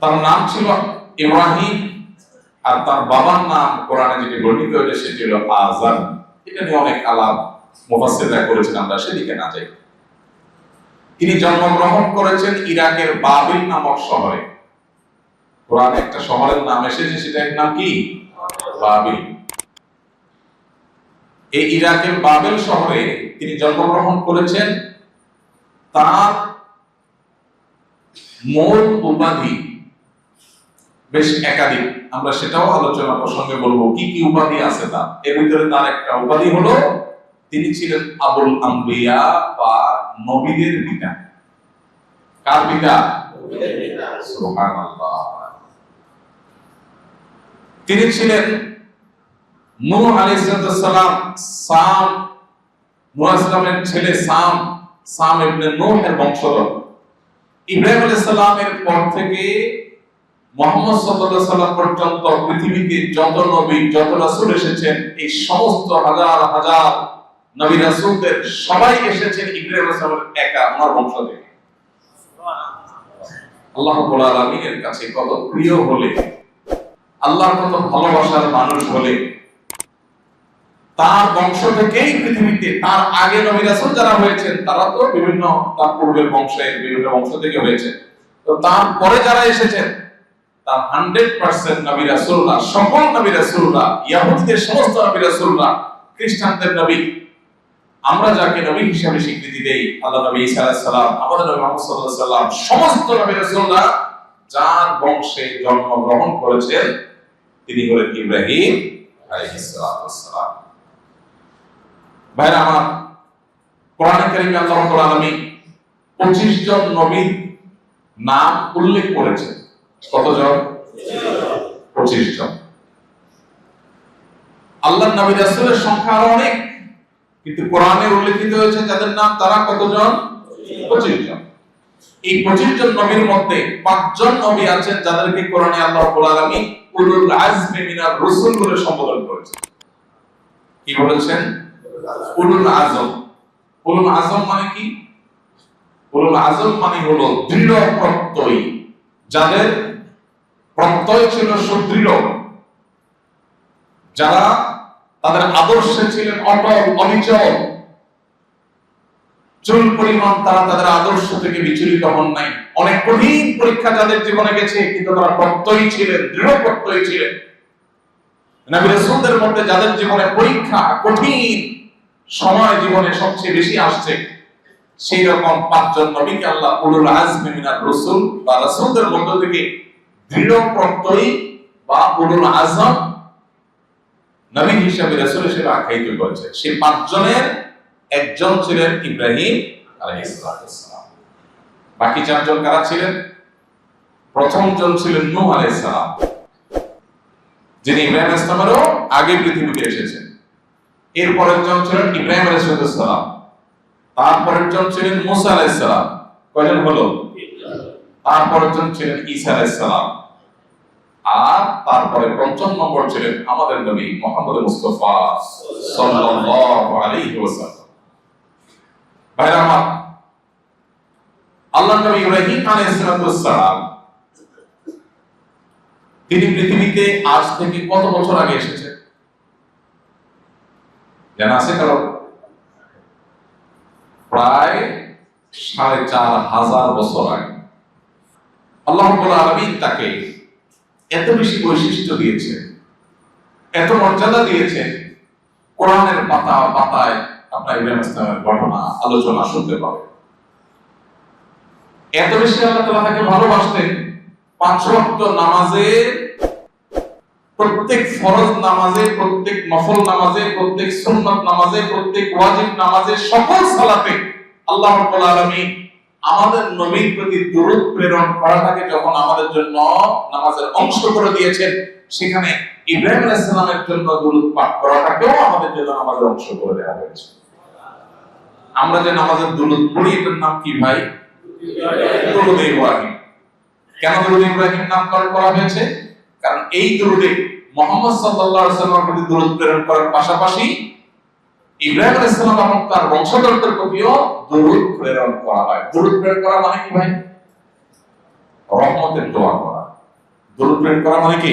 তার নাম ছিল ইব্রাহিম আর তার বাবার নাম কোরআনে যেটি বর্ণিত হয়েছে, সেটি হলো আজান এটা নিয়ে অনেক আলাপ মুফাসসিররা করেছেন, আমরা সেদিকে না যাই। তিনি জন্মগ্রহণ করেছেন ইরাকের বাবিল নামক শহরে। কোরআন একটা শহরের নাম এসেছে, সেটার নাম কি? বাবিল। এই ইরাকের বাবেল শহরে তিনি জন্মগ্রহণ করেছেন তার মূল উপাধি বেশ একাধিক। আমরা সেটাও আলোচনা প্রসঙ্গে বলব, কি কি উপাধি আছে তার? এর ভিতরে তার একটা উপাধি হলো, তিনি ছিলেন আবুল আম্বিয়া বা নবীদের পিতা। কার পিতা? তিনি ছিলেন নূহ সাম, নূহ ছেলে সাম সাম ইবনে নূহের বংশধর। ইব্রাহিম পর থেকে মোহাম্মদ সাল্লাল্লাহু সাল্লাম পর্যন্ত পৃথিবীতে যত নবী, যত রাসূল এসেছেন, এই সমস্ত হাজার হাজার নবী রাসূলদের সবাই এসেছেন ইব্রাহিম সালামের একা, ওনার বংশ থেকে আল্লাহ রাব্বুল আলামিনের কাছে কত প্রিয় হলে, আল্লাহর কত ভালোবাসার মানুষ হলে, তার বংশ থেকেই পৃথিবীতে তার আগে নবী রাসূল যারা হয়েছেন, তারা তো বিভিন্ন তার পূর্বের বংশের বিভিন্ন বংশ থেকে হয়েছে তো তার পরে যারা এসেছেন তার হান্ড্রেড পার্সেন্ট নবী রাসূলরা সকল নবী রাসূলরা ইয়াহুদীদের সমস্ত নবী রাসূলরা খ্রিস্টানদের নবী। আমরা যাকে নবী হিসাবে স্বীকৃতি দেই, আল্লাহ নবী ঈসা আলাইহিস আমাদের নবী সাল্লাম, সমস্ত নবী যার বংশে জন্মগ্রহণ করেছেন, তিনি হলেন ইব্রাহিম আলাইহিস ভাইরা আমার কোরআনে কারিমে আল্লাহ রাব্বুল আলামিন 25 জন নবীর নাম উল্লেখ করেছেন। কতজন? 25 জন আল্লাহর নবী রাসূলের সংখ্যা আরও অনেক, কিন্তু কোরআনে উল্লেখিত হয়েছে যাদের নাম তারা কতজন? 25 জন এই 25 জন নবীর মধ্যে পাঁচজন নবী আছেন যাদেরকে কোরআনে আল্লাহ উলুল আজমি মিনার রাসূল বলে সম্বোধন কি বলেছেন? উলুল আজম। উলুল আজম মানে কি? উলুল আজম মানে হলো দৃঢ় প্রত্যয় যাদের প্রত্যয় ছিল সুদৃঢ়, যারা তাদের আদর্শে ছিলেন অটল অবিচল চুল পরিমাণ তারা তাদের আদর্শ থেকে বিচলিত হন নাই। অনেক কঠিন পরীক্ষা যাদের জীবনে গেছে, কিন্তু তারা প্রত্যয়ী ছিলেন, দৃঢ় প্রত্যয়ী ছিলেন। মধ্যে যাদের জীবনে পরীক্ষা কঠিন সময় জীবনে সবচেয়ে বেশি আসছে সেই রকম পাঁচজন নবীকে আল্লাহ উলুল আজমি মিনার রাসূল বা রাসূলদের মধ্য থেকে দৃঢ় প্রত্যয়ী বা উলুল আজম নবী হিসাবে, রাসূল হিসেবে আখ্যায়িত করেছে। সেই পাঁচজনের একজন ছিলেন ইব্রাহিম আলাইহিস সালাম। বাকি চারজন কারা ছিলেন? প্রথম জন ছিলেন নূহ আলাইহিস সালাম, যিনি ইব্রাহিম ইসলামেরও আগে পৃথিবীতে এসেছেন। এরপরের জন ছিলেন ইব্রাহিম আলাইহিস সালাম। তারপরের জন ছিলেন মুসা আলাইহিস সালাম কয়জন হলো? তারপরের ছিলেন ঈসা আর তারপরে পঞ্চম নম্বর ছিলেন আমাদের নবী মোহাম্মদ মুস্তাফা সাল্লাল্লাহু আলাইহি ওয়াসাল্লাম। ভাইরা আল্লাহ নবী ইব্রাহিম তিনি পৃথিবীতে আজ থেকে কত বছর আগে এসেছেন? জানা আছে কারও? প্রায় সাড়ে চার হাজার বছর আগে। আল্লাহ আলামিন তাকে এত বেশি বৈশিষ্ট্য দিয়েছে এত মর্যাদা দিয়েছে কোরআনের পাতা পাতায় আপনার ইব্রাহিম ইসলামের ঘটনা, আলোচনা শুনতে পাবে এত বেশি আল্লাহ তাআলা তাকে ভালোবাসতেন, পাঁচ ওয়াক্ত নামাজে প্রত্যেক ফরজ নামাজে, প্রত্যেক নফল নামাজে, প্রত্যেক সুন্নত নামাজে, প্রত্যেক ওয়াজিব নামাজে সকল সালাতে আল্লাহ রাব্বুল আলামিন আমাদের নবীর প্রতি দরুদ প্রেরণ করাটাকে যখন আমাদের জন্য নামাজের অংশ করে দিয়েছেন, সেখানে ইব্রাহিম আলাইহিস সালামের জন্য দরুদ পাঠ করাটাকেও আমাদের জন্য নামাজের অংশ করে দেওয়া হয়েছে। আমরা যে নামাজের দরুদ পড়ি, এটার নাম কি ভাই? দরুদ ইব্রাহিম। কেন দরুদ ইব্রাহিম নামকরণ করা হয়েছে? কারণ এই দরুদে মোহাম্মদ সাল্লাল্লাহু আলাইহি ওয়াসাল্লামের প্রতি দরুদ প্রেরণ করার পাশাপাশি ইব্রাহিম আলাইহিস সালাম এবং তার বংশধরদের প্রতিও দরুদ প্রেরণ করা হয়। দরুদ প্রেরণ করা মানে কি ভাই? রহমতের দোয়া করা। দরুদ প্রেরণ করা মানে কি?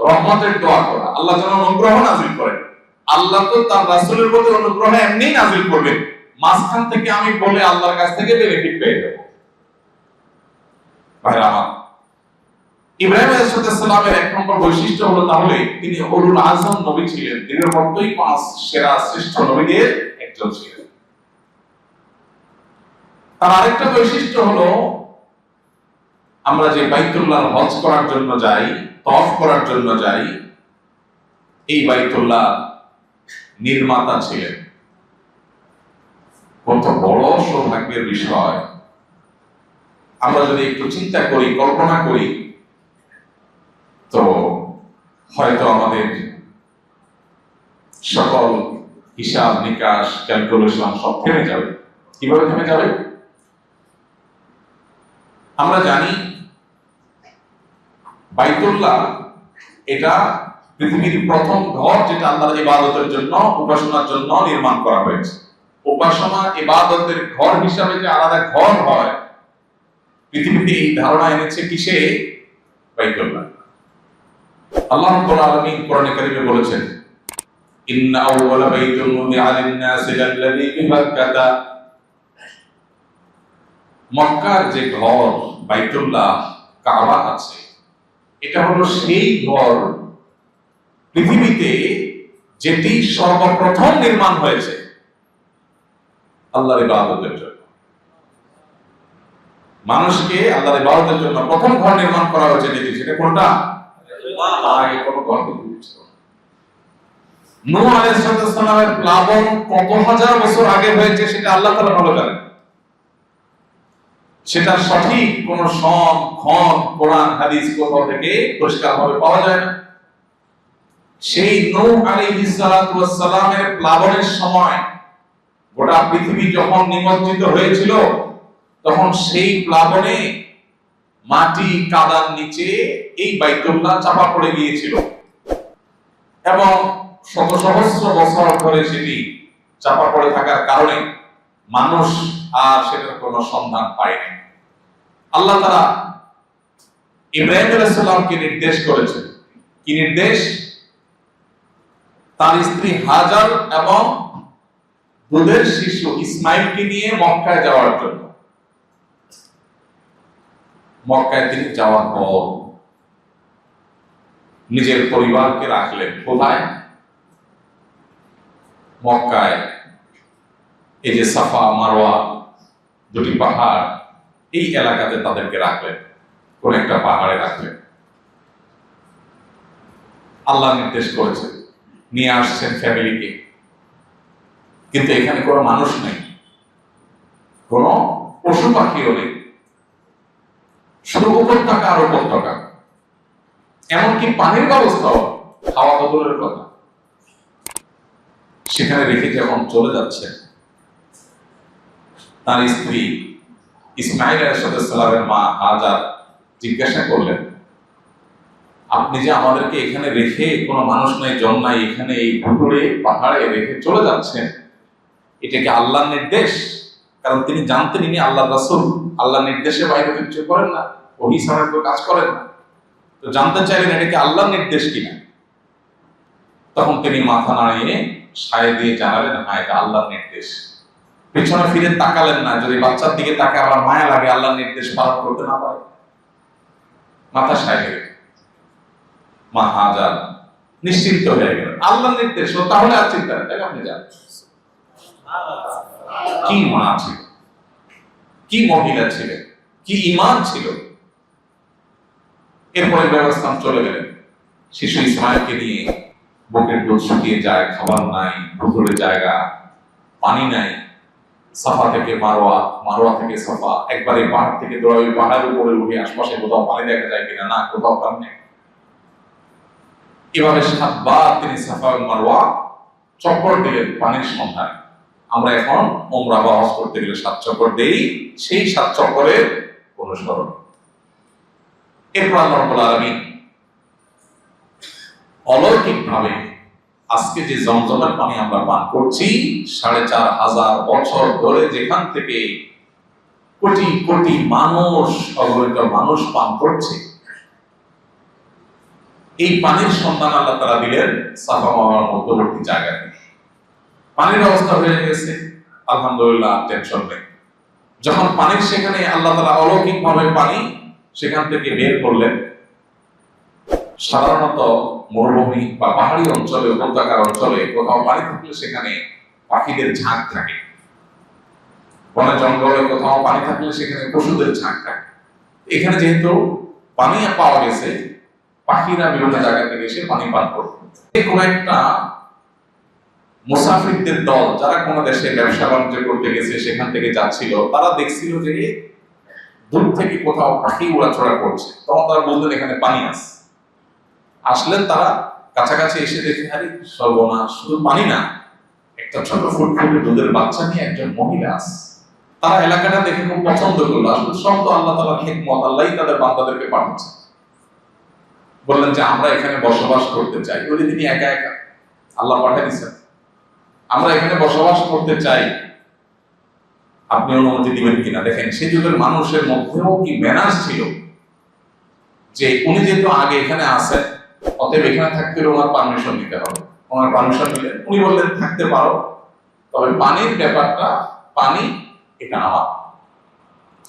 রহমতের দোয়া করা। আল্লাহ যেন অনুগ্রহ নাজিল করেন। আল্লাহ তো তার রাসূলের প্রতি অনুগ্রহ এমনি নাজিল করবেন মাঝখান থেকে আমি বলে আল্লাহর কাছ থেকে বেনিফিট পেয়ে যাব। ভাইরা আমার ইব্রাহিম আলাইহিসসালামের এক নম্বর বৈশিষ্ট্য হলো তাহলে তিনি আজম নবী ছিলেন। মধ্যেই পাঁচ সেরা শ্রেষ্ঠ নবীদের একজন ছিলেন। তার আরেকটা বৈশিষ্ট্য হলো, আমরা যে হজ করার জন্য যাই তফ করার জন্য যাই, এই বাইতুল্লাহ নির্মাতা ছিলেন। কত বড় সৌভাগ্যের বিষয়। আমরা যদি একটু চিন্তা করি, কল্পনা করি তো হয়তো আমাদের সকল হিসাব, নিকাশ, ক্যালকুলেশন সব থেমে যাবে। কীভাবে থেমে যাবে? আমরা জানি বাইতুল্লাহ এটা পৃথিবীর প্রথম ঘর যেটা আল্লাহর ইবাদতের জন্য, উপাসনার জন্য নির্মাণ করা হয়েছে। উপাসনা ইবাদতের ঘর হিসাবে যে আলাদা ঘর হয়, পৃথিবীতে এই ধারণা এনেছে কিসে? বাইতুল্লাহ। আল্লাহ রাব্বুল আলামিন কোরআনে কারিমে বলেছেন, ইন্না আউওয়ালা বাইতুল মুদিআ লিন-নাসি লাল্লাযী বিবাক্কাতা মক্কার যে ঘর, বাইতুল্লাহ, কাবা আছে, এটা হলো সেই ঘর পৃথিবীতে যেটি সর্বপ্রথম নির্মাণ হয়েছে আল্লাহর ইবাদতের জন্য। মানুষকে আল্লাহর ইবাদতের জন্য প্রথম ঘর নির্মাণ করা হয়েছে যেটি, সেটা কোনটা? আগে আলাইহিস সালামের প্লাবন কত হাজার বছর আগে হয়েছে সেটা আল্লাহ ভালো জানেন। সেটা সঠিক কোন সন খন কোরআন, হাদিস কোথাও থেকে পাওয়া যায় না। সেই নূহ আলাইহিস সালাতু ওয়াস প্লাবনের সময় গোটা পৃথিবী যখন নিমজ্জিত হয়েছিল, তখন সেই প্লাবনে মাটি কাদার নিচে এই বাইতুল্লাহ চাপা পড়ে গিয়েছিল। এবং শত সহস্র বছর ধরে সেটি চাপা পড়ে থাকার কারণে মানুষ আর সেটার কোনো সন্ধান পায়নি। আল্লাহ তারা ইব্রাহিম আলাইসাল্লামকে নির্দেশ করেছেন। কি নির্দেশ? তার স্ত্রী হাজার এবং দুধের শিশু ইসমাইলকে নিয়ে মক্কায় যাওয়ার জন্য। মক্কায় তিনি যাওয়ার পর নিজের পরিবারকে রাখলেন। কোথায়? মক্কায়। এই যে সাফা মারোয়া দুটি পাহাড়, এই এলাকাতে তাদেরকে রাখলেন। কোন একটা পাহাড়ে রাখলেন। আল্লাহ নির্দেশ করেছে, নিয়ে আসছেন ফ্যামিলিকে। কিন্তু এখানে কোনো মানুষ নেই। কোনো পশু পাখিও নেই। শুধু উপত্যকা আর উপত্যকা এমনকি পানির ব্যবস্থাও খাওয়া বদলের কথা। সেখানে রেখে যখন চলে যাচ্ছে, তার স্ত্রী ইসমাইল আলাইসালামের মা হাজার জিজ্ঞাসা করলেন, আপনি যে আমাদেরকে এখানে রেখে কোনো মানুষ নাই, জন নাই, এখানে এই ভুটুরে পাহাড়ে রেখে চলে যাচ্ছেন, এটা কি আল্লাহর নির্দেশ? কারণ তিনি জানতেন ইনি আল্লাহ রাসূল আল্লাহর নির্দেশে বাইরে কিছু করেন না। ওহি ছাড়া কেউ কাজ করেন না। তো জানতে চাইলেন এটা কি নির্দেশ কিনা? তখন তিনি মাথা নাড়িয়ে সায় দিয়ে জানালেন হ্যাঁ এটা আল্লাহর নির্দেশ। পেছনে ফিরে তাকালেন না, যদি বাচ্চার দিকে তাকে আমার মায়া লাগে, আল্লাহর নির্দেশ পালন করতে না পারে। মাথা সায় গেল। মা হাজার নিশ্চিন্ত হয়ে গেল আল্লাহর নির্দেশ তাহলে আর চিন্তা নেই আপনি যান কি মা ছিল? কি মহিলা ছিলেন কি ইমান ছিল? এরপরে ব্যবস্থা চলে গেলেন। শিশু ইসমাইলকে নিয়ে বুকের দুধ শুকিয়ে যায়, খাবার নাই ভুতুরে জায়গা, পানি নাই, সাফা থেকে মারোয়া মারোয়া থেকে সাফা, একবারে পাহাড় থেকে দৌড়াই পাহাড়ের উপরে উঠে আশপাশে কোথাও পানি দেখা যায় কিনা, না, কোথাও পানি নেই। এভাবে সাতবার তিনি সাফা মারোয়া চক্কর দিলেন পানির সন্ধানে। আমরা এখন ওমরা বা হজ করতে গেলে সাত চক্কর দেই, সেই সাত চক্করের অনুসরণ। এরপর আল্লাহ অলৌকিক ভাবে আজকে যে জমজমের পানি আমরা পান করছি, সাড়ে চার হাজার বছর ধরে যেখান থেকে কোটি কোটি মানুষ মানুষ পান করছে, এই পানির সন্ধান আল্লাহ তারা দিলেন সাফা মধ্যবর্তী জায়গায়। পানির ব্যবস্থা হয়ে গেছে, আলহামদুলিল্লাহ টেনশন নেই। যখন পানির সেখানে আল্লাহ তালা অলৌকিক ভাবে পানি সেখান থেকে বের করলেন। সাধারণত মরুভূমি বা পাহাড়ি অঞ্চলে, উপত্যকার অঞ্চলে কোথাও পানি থাকলে সেখানে পাখিদের ঝাঁক থাকে। বনে জঙ্গলে কোথাও পানি থাকলে সেখানে পশুদের ঝাঁক থাকে। এখানে যেহেতু পানি পাওয়া গেছে, পাখিরা বিভিন্ন জায়গা থেকে এসে পানি পান করবে কোন একটা মুসাফিরদের দল যারা কোনো দেশে ব্যবসা বাণিজ্য করতে গেছে, সেখান থেকে যাচ্ছিল, তারা দেখছিল যে দূর থেকে কোথাও পাখি উড়াছড়া করছে, তখন তারা বললেন এখানে পানি আছে। আসলেন তারা কাছাকাছি এসে দেখে, আরে, সর্বনাশ, শুধু পানি না, একটা ছোট ফুটফুটে দুধের বাচ্চা নিয়ে একজন মহিলা আছে। তারা এলাকাটা দেখে খুব পছন্দ করল। আসলে সব তো আল্লাহ তালা হেকমত আল্লাহ তাদের বান্দাদেরকে পাঠাচ্ছে। বললেন যে, আমরা এখানে বসবাস করতে চাই। বলে, তিনি একা একা? আল্লাহ পাঠিয়ে দিচ্ছেন আমরা এখানে বসবাস করতে চাই। আপনি অনুমতি দিবেন কিনা? দেখেন, সেই যুগের মানুষের মধ্যেও কি ম্যানার্স ছিল? যে উনি যেহেতু আগে এখানে আসেন অতএব এখানে থাকতে ওনার পারমিশন নিতে হবে। ওনার পারমিশন নিলেন উনি বললেন, থাকতে পারো। তবে পানির ব্যাপারটা, পানি, এটা আমার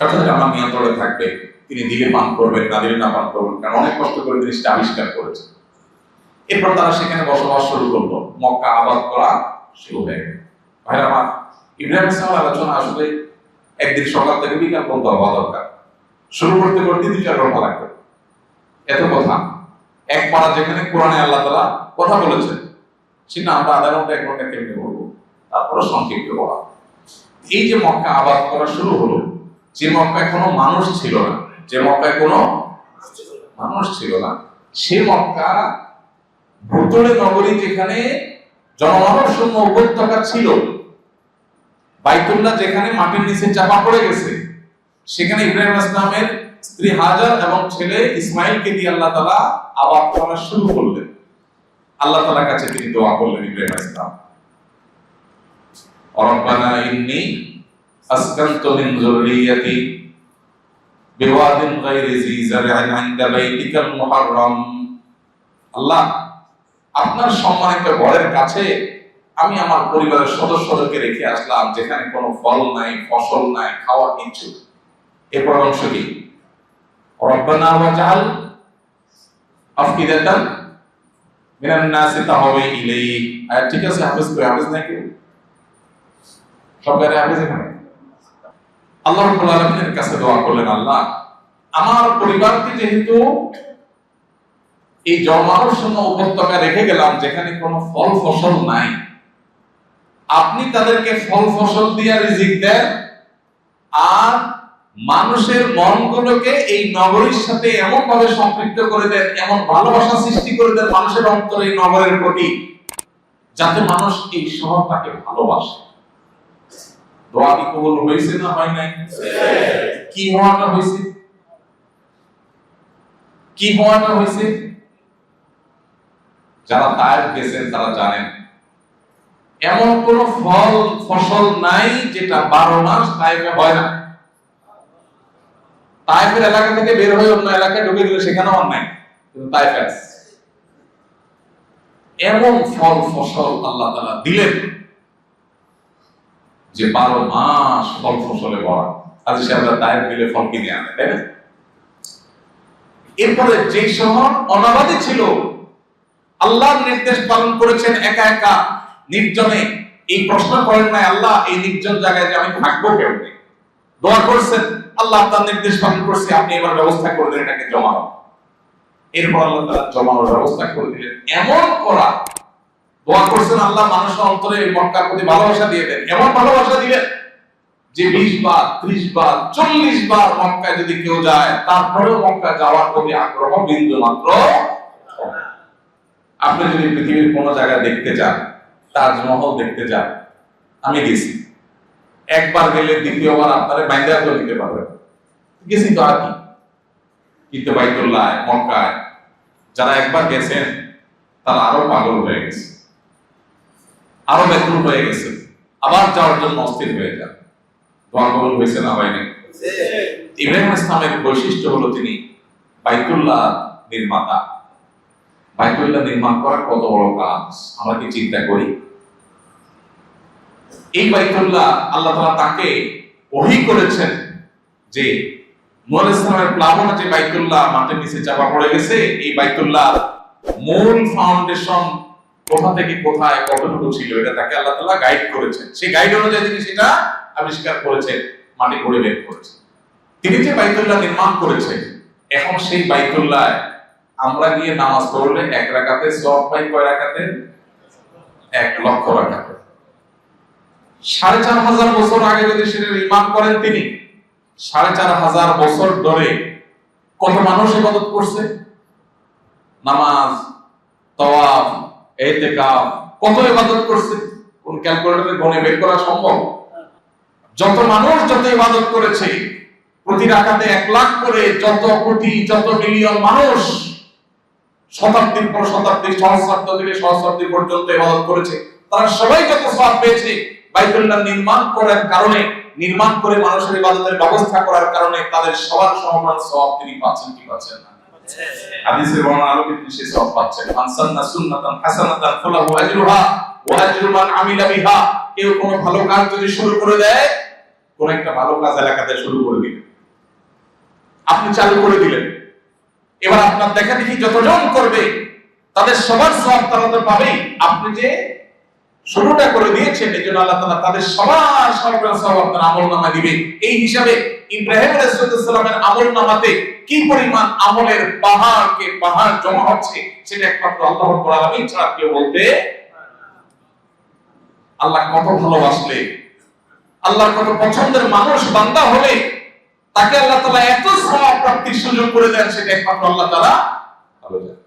অর্থাৎ আমার নিয়ন্ত্রণে থাকবে। তিনি দিলে পান করবেন, না দিলে না পান করবেন, কারণ অনেক কষ্ট করে জিনিসটা আবিষ্কার করেছে এরপর তারা সেখানে বসবাস শুরু করল। মক্কা আবাদ করা শুরু হয়ে গেল। ভাইরা, আমার ইব্রাহিম আলোচনা আসলে একদিন সকাল থেকে বিকাল পর্যন্ত হওয়া দরকার। শুরু করতে করতে দুই, চার ঘণ্টা লাগবে। এত কথা। এক পাড়া যেখানে কোরআনে আল্লাহ তালা কথা বলেছেন সেটা আমরা আধা ঘণ্টা, এক ঘণ্টা কেমনি বলব? তারপরে সংক্ষিপ্ত বলা। এই যে মক্কা আবাদ করা শুরু হলো, যে মক্কায় কোনো মানুষ ছিল না, যে মক্কায় কোনো মানুষ ছিল না, সে মক্কা ভূতলে নগরী যেখানে জনমানব শূন্য উপত্যকা ছিল বাইতুল্লাহ যেখানে মাটির নিচে চাপা পড়ে গেছে, সেখানে ইব্রাহিম ইসলামের স্ত্রী হাজার এবং ছেলে ইসমাইলকে দিয়ে আল্লাহ তালা আবাদ করা শুরু করলেন। আল্লাহ তালার কাছে তিনি দোয়া করলেন ইব্রাহিম ইসলাম রব্বানা ইন্নী আসকানতু মিন যুররিয়াতি বিওয়াদিন গায়রি জি জার'আন 'ইনদা বাইতিকাল মুহাররাম। আল্লাহ, আপনার সম্মানিত ঘরের কাছে আমি আমার পরিবারের সদস্যদেরকে রেখে আসলাম যেখানে কোনো ফল নাই, ফসল নাই, খাওয়া কিছু এরপর অংশ কি? রব্বানা ঠিক আছে, হাফেজ আল্লাহ কাছে করলেন, আল্লাহ, আমার পরিবারকে যেহেতু এই জন্মানোর উপত্যকা রেখে গেলাম, যেখানে কোনো ফল, ফসল নাই আপনি তাদেরকে ফল ফসল দিয়ে রিজিক দেন, আর মানুষের মনগুলোকে এই নগরীর সাথে এমন ভাবে সম্পৃক্ত করে দেন, এমন ভালোবাসা সৃষ্টি করে দেন মানুষের অন্তরে এই নগরের প্রতি, যাতে মানুষ এই শহরটাকে ভালোবাসে। দোয়া কি কবুল হয়েছে না হয় নাই? কি হওয়াটা হয়েছে? কি হওয়াটা হয়েছে? যারা তায়েব গেছেন তারা জানেন। এমন কোন ফল, ফসল নাই যেটা বারো মাস তাইফে হয় না। তাইফের এলাকা থেকে বের হয়ে অন্য এলাকায় ঢুকে গেলে সেখানেও আর নাই। তাইফে এমন ফল, ফসল আল্লাহ তালা দিলেন যে বারো মাস ফল, ফসলে ভরা। আজ সে আমরা তাইফ দিলে ফল কিনে আনে, তাই না? এরপরে যে শহর অনাবাদী ছিল, আল্লাহর নির্দেশ পালন করেছেন একা একা। নির্জনে এই প্রশ্ন করেন নাই, আল্লাহ, এই নির্জন জায়গায় যে আমি থাকব কেমনে? দোয়া করছেন, আল্লাহ, আপনার নির্দেশ পালন করছে, আপনি এবার ব্যবস্থা করে দেন এটাকে জমানো এরপর আল্লাহ তারা জমানোর ব্যবস্থা করে দিলেন। এমন করা, দোয়া করছেন, আল্লাহ, মানুষের অন্তরে মক্কার প্রতি ভালোবাসা দিয়ে দেন। এমন ভালোবাসা দিলেন যে বিশ বার, ত্রিশ বার, চল্লিশ বার মক্কায় যদি কেউ যায়, তারপরেও মক্কা যাওয়ার প্রতি আগ্রহ বিন্দু মাত্র আপনি যদি পৃথিবীর কোন জায়গায় দেখতে যান তাজমহল দেখতে যান। আমি গেছি। একবার গেলে দ্বিতীয়বার আপনারা বাইন্দা করে দিতে পারবেন। গেছি তো আর কি? কিন্তু বাইতুল্লাহ মক্কায় যারা একবার গেছেন তারা আরও পাগল হয়ে গেছে। আরও ব্যাকুল হয়ে গেছে। আবার যাওয়ার জন্য অস্থির হয়ে যান। দোয়া কবুল হয়েছে না হয়নি ইব্রাহিম ইসলামের বৈশিষ্ট্য হলো তিনি বাইতুল্লাহ নির্মাতা। বাইতুল্লাহ নির্মাণ করা কত বড় কাজ? আমরা কি চিন্তা করি? এই বাইতুল্লাহ আল্লাহ তালা তাকে ওহী করেছেন যে নূর ইসলামের প্লাবনে যে বাইতুল্লাহ মাটির নিচে চাপা পড়ে গেছে, এই বাইতুল্লাহ মূল ফাউন্ডেশন কোথা থেকে কোথায় কতটুকু ছিল, এটা তাকে আল্লাহ তাআলা গাইড করেছেন। সেই গাইড অনুযায়ী তিনি সেটা আবিষ্কার করেছেন, মাটি করে বের করেছেন। তিনি যে বাইতুল্লাহ নির্মাণ করেছেন, এখন সেই বাইতুল্লাহ আমরা গিয়ে নামাজ পড়লে এক রাকাতে, সব পাই কয় রাকাতে? এক লক্ষ রাখাতে সাড়ে চার হাজার বছর আগে যদি সেটা নির্মাণ করেন তিনি, সাড়ে চার হাজার বছর ধরে কত মানুষ ইবাদত করছে? নামাজ তওয়াফ এতেকাফ, কত ইবাদত করছে? কোন ক্যালকুলেটরে গণে বের করা সম্ভব? যত মানুষ যত ইবাদত করেছে, প্রতি রাকাতে এক লাখ করে যত কোটি, যত মিলিয়ন মানুষ শতাব্দীর পর শতাব্দী সহস্রাব্দ থেকে সহস্রাব্দী পর্যন্ত ইবাদত করেছে। তারা সবাই যত সওয়াব পেয়েছে। বাইতুল্লাহ নির্মাণ করার কারণে, নির্মাণ করে মানুষের ইবাদতের ব্যবস্থা করার কারণে তাদের সবার সমান সওয়াব তিনি পাচ্ছেন কি পাচ্ছেন না? হাদিসের বর্ণনা আলোকে তিনি সেই সওয়াব পাচ্ছেন মান সান্না সুন্নাতান হাসানাতান ফালাহু আজরুহা ওয়া আজরু মান আমিলা বিহা। কেউ কোনো ভালো কাজ যদি শুরু করে দেয়, কোন একটা ভালো কাজ এলাকাতে শুরু করে দিলেন আপনি চালু করে দিলেন। এবার আপনার দেখা দেখি যতজন করবে, তাদের সবার সব তারা তো পাবেই। আপনি যে শুরুটা করে দিয়েছেন, এই জন্য আল্লাহ তাআলা তাদের সবার সবার সব আপনার আমল নামা দিবে। এই হিসাবে ইব্রাহিম আলাইহিসসালামের আমল নামাতে কি পরিমাণ আমলের পাহাড়কে পাহাড় জমা হচ্ছে, সেটা একমাত্র আল্লাহ আলামিন ছাড়া কেউ বলতে আল্লাহ কত ভালোবাসলে আল্লাহর কত পছন্দের মানুষ, বান্দা হলে তাকে আল্লাহ তালা এত সব প্রাপ্তির সুযোগ করে দেন, সেটা একমাত্র আল্লাহ তালা ভালো জানেন।